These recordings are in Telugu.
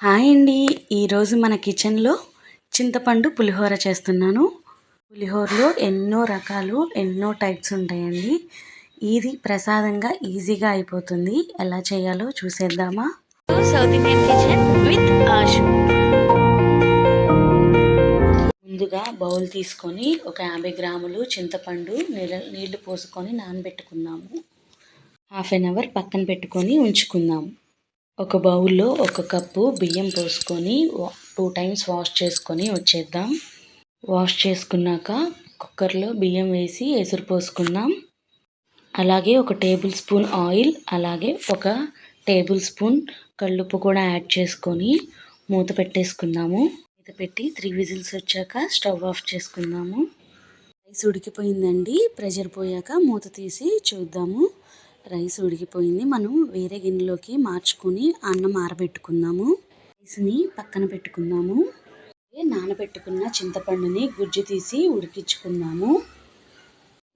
హాయ్ అండి. ఈరోజు మన కిచెన్లో చింతపండు పులిహోర చేస్తున్నాను. పులిహోరలో ఎన్నో రకాలు ఎన్నో టైప్స్ ఉంటాయండి. ఇది ప్రసాదంగా ఈజీగా అయిపోతుంది. ఎలా చేయాలో చూసేద్దామా? South Indian kitchen with Ashu ముందుగా బౌల్ తీసుకొని ఒక యాభై గ్రాములు చింతపండు నీళ్ళ నీళ్ళు పోసుకొని నానబెట్టుకుందాము హాఫ్ అన్ అవర్ పక్కన పెట్టుకొని ఉంచుకుందాము. ఒక బౌల్లో ఒక కప్పు బియ్యం పోసుకొని టూ టైమ్స్ వాష్ చేసుకొని వచ్చేద్దాం. వాష్ చేసుకున్నాక కుక్కర్లో బియ్యం వేసి ఎసురు పోసుకుందాం. అలాగే ఒక టేబుల్ స్పూన్ ఆయిల్ అలాగే ఒక టేబుల్ స్పూన్ కళ్ళుప్పు కూడా యాడ్ చేసుకొని మూత పెట్టేసుకుందాము. మూత పెట్టి త్రీ విజిల్స్ వచ్చాక స్టవ్ ఆఫ్ చేసుకుందాము. రైస్ ఉడికిపోయిందండి. ప్రెషర్ పోయాక మూత తీసి చూద్దాము. రైస్ ఉడికిపోయింది. మనం వేరే గిన్నెలోకి మార్చుకొని అన్నం ఆరబెట్టుకుందాము. రైస్ని పక్కన పెట్టుకుందాము. నానబెట్టుకున్న చింతపండుని గుజ్జు తీసి ఉడికించుకుందాము.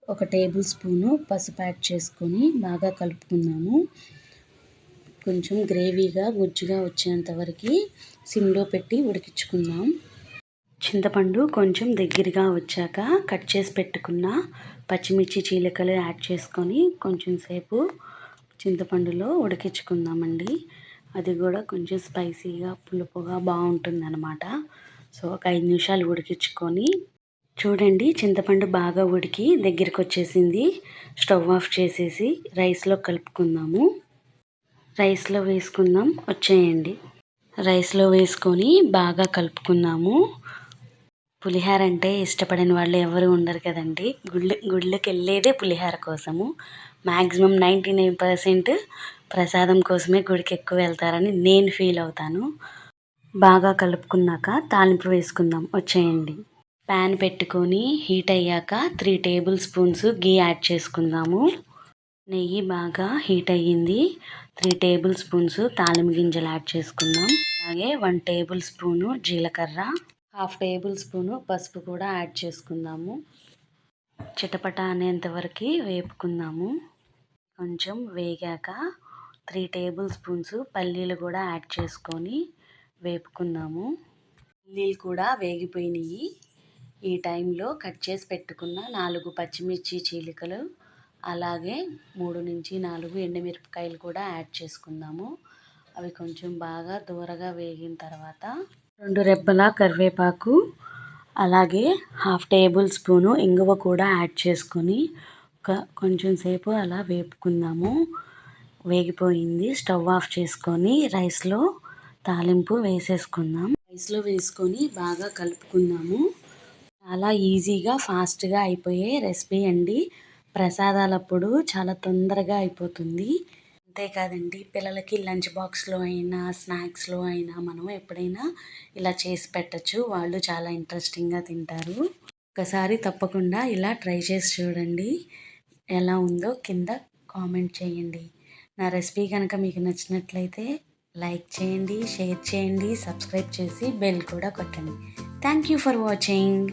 ఒక టేబుల్ స్పూను పసుపు యాడ్ చేసుకొని బాగా కలుపుకుందాము. కొంచెం గ్రేవీగా గుజ్జుగా వచ్చేంత వరకు సిమ్లో పెట్టి ఉడికించుకుందాం. చింతపండు కొంచెం దగ్గరగా వచ్చాక కట్ చేసి పెట్టుకున్న పచ్చిమిర్చి చీలికలు యాడ్ చేసుకొని కొంచెం సేపు చింతపండులో ఉడికించుకుందామండి. అది కూడా కొంచెం స్పైసీగా పులుపుగా బాగుంటుంది అనమాట సో ఒక ఐదు నిమిషాలు ఉడికించుకొని చూడండి చింతపండు బాగా ఉడికి దగ్గరికి వచ్చేసింది. స్టవ్ ఆఫ్ చేసేసి రైస్లో కలుపుకుందాము. రైస్లో వేసుకుందాం వచ్చేయండి. రైస్లో వేసుకొని బాగా కలుపుకుందాము. పులిహార అంటే ఇష్టపడని వాళ్ళు ఎవరు ఉండరు కదండి. గుళ్ళ గుళ్ళకి వెళ్ళేదే పులిహార కోసము. మ్యాక్సిమం నైంటీ నైన్ పర్సెంట్ ప్రసాదం కోసమే గుడికి ఎక్కువ వెళ్తారని నేను ఫీల్ అవుతాను. బాగా కలుపుకున్నాక తాలింపు వేసుకుందాం. వచ్చేయండి. ప్యాన్ పెట్టుకొని హీట్ అయ్యాక త్రీ టేబుల్ స్పూన్స్ గీ యాడ్ చేసుకుందాము. నెయ్యి బాగా హీట్ అయ్యింది. త్రీ టేబుల్ స్పూన్స్ తాలింపు గింజలు యాడ్ చేసుకుందాం. అలాగే వన్ టేబుల్ స్పూను జీలకర్ర. హాఫ్ టేబుల్ స్పూను పసుపు కూడా యాడ్ చేసుకుందాము. చిటపట అనేంతవరకు వేపుకుందాము. కొంచెం వేగాక త్రీ టేబుల్ స్పూన్స్ పల్లీలు కూడా యాడ్ చేసుకొని వేపుకుందాము. పల్లీలు కూడా వేగిపోయినాయి. ఈ టైంలో కట్ చేసి పెట్టుకున్న నాలుగు పచ్చిమిర్చి చీలికలు అలాగే మూడు నుంచి నాలుగు ఎండుమిరపకాయలు కూడా యాడ్ చేసుకుందాము. అవి కొంచెం బాగా దూరగా వేగిన తర్వాత రెండు రెబ్బల కరివేపాకు అలాగే హాఫ్ టేబుల్ స్పూను ఇంగువ కూడా యాడ్ చేసుకొని ఒక కొంచెం సేపు అలా వేపుకుందాము. వేగిపోయింది. స్టవ్ ఆఫ్ చేసుకొని రైస్లో తాలింపు వేసేసుకుందాం. రైస్లో వేసుకొని బాగా కలుపుకుందాము. చాలా ఈజీగా ఫాస్ట్గా అయిపోయే రెసిపీ అండి. ప్రసాదాలప్పుడు చాలా తొందరగా అయిపోతుంది. అంతేకాదండి పిల్లలకి లంచ్ బాక్స్లో అయినా స్నాక్స్లో అయినా మనం ఎప్పుడైనా ఇలా చేసి పెట్టచ్చు. వాళ్ళు చాలా ఇంట్రెస్టింగ్గా తింటారు. ఒకసారి తప్పకుండా ఇలా ట్రై చేసి చూడండి. ఎలా ఉందో కింద కామెంట్ చేయండి. నా రెసిపీ కనుక మీకు నచ్చినట్లయితే లైక్ చేయండి షేర్ చేయండి సబ్స్క్రైబ్ చేసి బెల్ కూడా కొట్టండి. Thank you for watching.